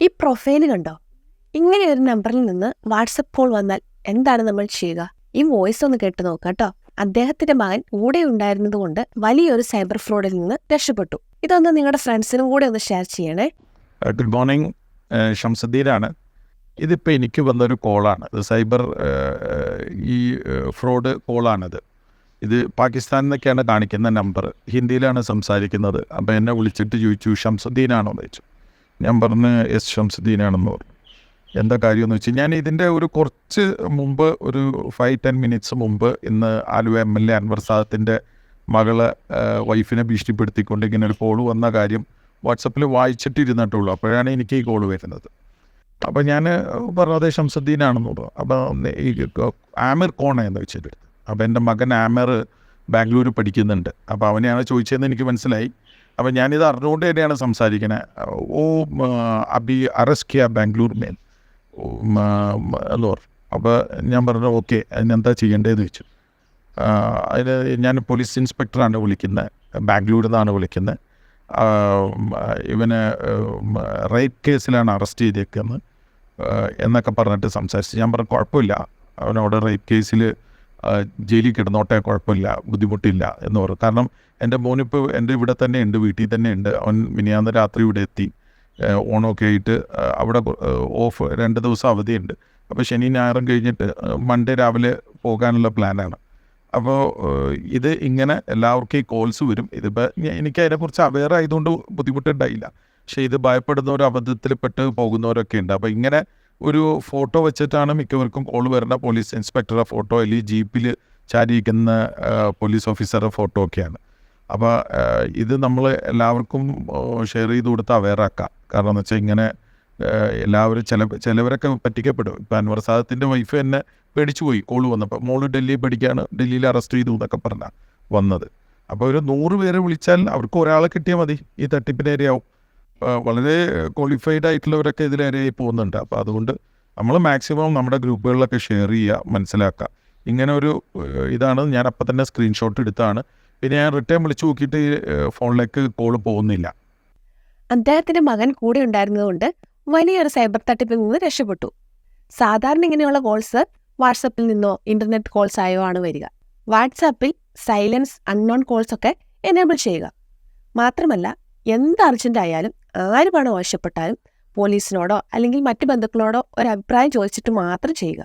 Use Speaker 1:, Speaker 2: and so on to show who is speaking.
Speaker 1: ഈ പ്രൊഫൈൽ കണ്ടോ? ഇങ്ങനെ ഒരു നമ്പറിൽ നിന്ന് വാട്സപ്പ് കോൾ വന്നാൽ എന്താണ് നമ്മൾ ചെയ്യുക? ഈ വോയിസ് ഒന്ന് കേട്ട് നോക്കാം കേട്ടോ അദ്ദേഹത്തിന്റെ മകൻ കൂടെ ഉണ്ടായിരുന്നതുകൊണ്ട് വലിയൊരു സൈബർ ഫ്രോഡിൽ നിന്ന് രക്ഷപ്പെട്ടു. ഇതൊന്ന് നിങ്ങളുടെ ഫ്രണ്ട്സിനും കൂടെ ഒന്ന് ഷെയർ ചെയ്യണേ.
Speaker 2: ഗുഡ് മോർണിംഗ് ഷംസുദ്ദീനാണ്. ഇതിപ്പോൾ എനിക്ക് വന്നൊരു കോളാണ് ഇത് സൈബർ ഈ ഫ്രോഡ് കോളാണിത് ഇത് പാകിസ്ഥാനിൽ നിന്നൊക്കെയാണ് കാണിക്കുന്ന നമ്പർ ഹിന്ദിയിലാണ് സംസാരിക്കുന്നത്. അപ്പോൾ എന്നെ വിളിച്ചിട്ട് ചോദിച്ചു ഷംസുദ്ദീനാണോ? എന്ന് ചോദിച്ചു. ഞാൻ പറഞ്ഞ എസ് ഷംസുദ്ദീനാണെന്ന് പറഞ്ഞു. എന്താ കാര്യമെന്ന് വെച്ചാൽ ഞാൻ ഇതിന്റെ ഒരു കുറച്ച് മുമ്പ് ഒരു ഫൈവ് ടെൻ മിനിറ്റ്സ് മുമ്പ് ഇന്ന് Aluva M L A Anwar സാദത്തിന്റെ മകളെ വൈഫിനെ ഭീഷണിപ്പെടുത്തിക്കൊണ്ട് ഇങ്ങനെ ഒരു കോൾ വന്ന കാര്യം വാട്സപ്പിൽ വായിച്ചിട്ടിരുന്നിട്ടുള്ളൂ. അപ്പോഴാണ് എനിക്ക് ഈ കോൾ വരുന്നത്. അപ്പോൾ ഞാൻ പറഞ്ഞത് ഷംസുദ്ദീനാണെന്ന് പറഞ്ഞു. അപ്പോൾ ഈ ആമിർ കോണ എന്ന് വെച്ചിട്ട്. അപ്പോൾ എന്റെ മകൻ ആമിർ ബാംഗ്ലൂർ പഠിക്കുന്നുണ്ട്. അപ്പോൾ അവനെയാണ് ചോദിച്ചതെന്ന് എനിക്ക് മനസ്സിലായി. അപ്പോൾ ഞാനിത് അറിഞ്ഞുകൊണ്ട് തന്നെയാണ് സംസാരിക്കുന്നത് ഓ അബി അറസ്റ്റ് കിയ ബാംഗ്ലൂർ മേൽ. എന്ന് പറഞ്ഞു. അപ്പോൾ ഞാൻ പറഞ്ഞു ഓക്കെ അതിനെന്താ ചെയ്യേണ്ടതെന്ന് വെച്ചു അതിന് ഞാൻ പോലീസ് ഇൻസ്പെക്ടറാണ് വിളിക്കുന്നത് ബാംഗ്ലൂരിൽ നിന്നാണ് വിളിക്കുന്നത് ഇവന് റേപ്പ് കേസിലാണ് അറസ്റ്റ് ചെയ്തേക്കുന്നത്. എന്നൊക്കെ പറഞ്ഞിട്ട് സംസാരിച്ചു. ഞാൻ പറഞ്ഞു കുഴപ്പമില്ല. അവനവിടെ റേപ്പ് കേസിൽ ജയിലിൽ കിടന്നോട്ടെ കുഴപ്പമില്ല ബുദ്ധിമുട്ടില്ല എന്ന് പറഞ്ഞു. കാരണം എന്റെ മോനിപ്പോൾ എന്റെ ഇവിടെ തന്നെ ഉണ്ട് വീട്ടിൽ തന്നെ ഉണ്ട്. അവൻ മിനിയാന്ന് രാത്രി ഇവിടെ എത്തി. ഓണമൊക്കെ ആയിട്ട് അവിടെ ഓഫ് രണ്ട് ദിവസം അവധിയുണ്ട്. അപ്പോൾ ശനി ഞായറും കഴിഞ്ഞിട്ട് മൺഡേ രാവിലെ പോകാനുള്ള പ്ലാനാണ്. അപ്പോൾ ഇത് ഇങ്ങനെ എല്ലാവർക്കും ഈ കോൾസ് വരും. ഇതിപ്പോൾ എനിക്ക് അതിനെക്കുറിച്ച് അവെയർ ആയതുകൊണ്ട് ബുദ്ധിമുട്ടുണ്ടായില്ല. പക്ഷേ ഇത് ഭയപ്പെടുന്ന ഒരു അബദ്ധത്തിൽപ്പെട്ട് പോകുന്നവരൊക്കെ ഉണ്ട്. അപ്പോൾ ഇങ്ങനെ ഒരു ഫോട്ടോ വെച്ചിട്ടാണ് മിക്കവർക്കും കോൾ വരുന്ന പോലീസ് ഇൻസ്പെക്ടറുടെ ഫോട്ടോ അല്ലെങ്കിൽ ജീപ്പിൽ ചാരിയിരിക്കുന്ന പോലീസ് ഓഫീസറുടെ ഫോട്ടോ ഒക്കെയാണ്. അപ്പോൾ ഇത് നമ്മൾ എല്ലാവർക്കും ഷെയർ ചെയ്ത് കൊടുത്ത് അവയറാക്കാം കാരണം എന്ന് വെച്ചാൽ ഇങ്ങനെ എല്ലാവരും ചില ചിലവരൊക്കെ പറ്റിക്കപ്പെടും. ഇപ്പം അൻവർ സാദത്തിന്റെ വൈഫ് തന്നെ പേടിച്ചു പോയി കോൾ വന്നപ്പോൾ മോൾ ഡൽഹി പഠിക്കുകയാണ് ഡൽഹിയിൽ അറസ്റ്റ് ചെയ്തു എന്നൊക്കെ പറഞ്ഞാൽ വന്നത്. അപ്പോൾ ഒരു നൂറ് പേരെ വിളിച്ചാൽ അവർക്ക് ഒരാളെ കിട്ടിയാൽ മതി. ഈ തട്ടിപ്പിനേരെയാവും വളരെ ക്വാളിഫൈഡ് ആയിട്ടുള്ളവരൊക്കെ ഇതിലേറെയായി പോകുന്നുണ്ട്. അപ്പോൾ അതുകൊണ്ട് നമ്മൾ മാക്സിമം നമ്മുടെ ഗ്രൂപ്പുകളിലൊക്കെ ഷെയർ ചെയ്യുക മനസ്സിലാക്കുക. ഇങ്ങനെ ഒരു ഇതാണ്. ഞാൻ അപ്പം തന്നെ സ്ക്രീൻഷോട്ട് എടുത്താണ്. പിന്നെ ഞാൻ റിട്ടേൺ വിളിച്ചു നോക്കിയിട്ട് ഫോണിലേക്ക് കോൾ പോകുന്നില്ല.
Speaker 1: അദ്ദേഹത്തിന്റെ മകൻ കൂടെ ഉണ്ടായിരുന്നതുകൊണ്ട് വലിയൊരു സൈബർ തട്ടിപ്പിൽ നിന്ന് രക്ഷപ്പെട്ടു. സാധാരണ ഇങ്ങനെയുള്ള കോൾസ് വാട്സപ്പിൽ നിന്നോ ഇന്റർനെറ്റ് കോൾസ് ആയോ ആണ് വരിക. വാട്സാപ്പിൽ സൈലൻസ് അൺനോൺ കോൾസ് ഒക്കെ എനേബിൾ ചെയ്യുക. മാത്രമല്ല എന്ത് അർജന്റ് ആയാലും ആര് ആവശ്യപ്പെട്ടാലും പോലീസിനോടോ അല്ലെങ്കിൽ മറ്റ് ബന്ധുക്കളോടോ ഒരു അഭിപ്രായം ചോദിച്ചിട്ട് മാത്രം ചെയ്യുക.